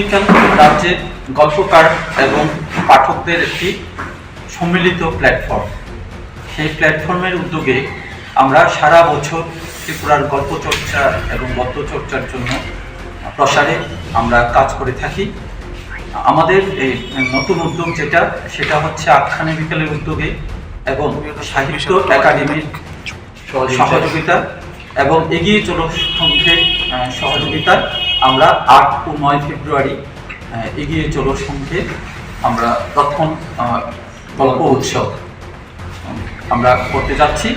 বিজ্ঞান রাজ্যের গল্পকার এবং পাঠকদের একটি সম্মিলিত প্ল্যাটফর্ম সেই প্ল্যাটফর্মের উদ্যোগে আমরা সারা বছর ত্রিপুরার গল্প চর্চা এবং গল্প চর্চার জন্য প্রসারে আমরা কাজ করে থাকি। আমাদের এই নতুন উদ্যোগ যেটা সেটা হচ্ছে আখ্যানে বিকালের উদ্যোগে এবং সাহিত্য একাডেমির সহযোগিতা। এবং এগিয়ে চলো সংঘের আহ, সহযোগিতায় আমরা আট ও নয় ফেব্রুয়ারি এগিয়ে চলো সঙ্গে আমরা আহ, গল্প উৎসব আমরা করতে যাচ্ছি।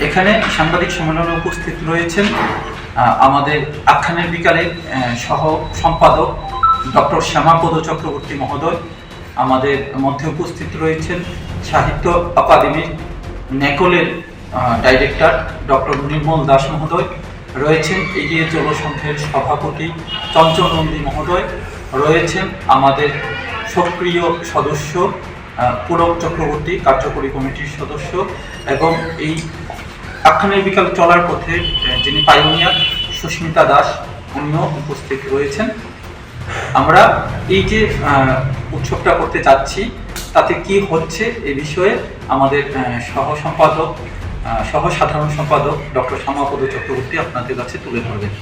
এখানে সাংবাদিক সম্মেলনে উপস্থিত রয়েছেন আমাদের আখ্যানের বিকালের সহ সম্পাদক ডক্টর শ্যামাপদ চক্রবর্তী মহোদয় আমাদের মধ্যে উপস্থিত রয়েছেন সাহিত্য আকাদেমির নেকলের ডাইরেক্টর ডক্টর নির্মল দাস মহোদয় রয়েছেন এগিয়ে চলো সংঘের সভাপতি চঞ্চল নন্দী মহোদয়, রয়েছেন আমাদের সক্রিয় সদস্য পুলক চক্রবর্তী, কার্যকরী কমিটির সদস্য এবং এই আখ্যানের বিকাল চলার পথে যিনি পাইওনিয়ার সুস্মিতা দাস উনিও উপস্থিত রয়েছেন। আমরা এই যে উৎসবটা করতে যাচ্ছি, তাতে কি হচ্ছে এ বিষয়ে আমাদের সহ সম্পাদক সহ সাধারণ সম্পাদক ডক্টর শ্যামাপদ চক্রবর্তী আপনাদের কাছে তুলে ধরবেন।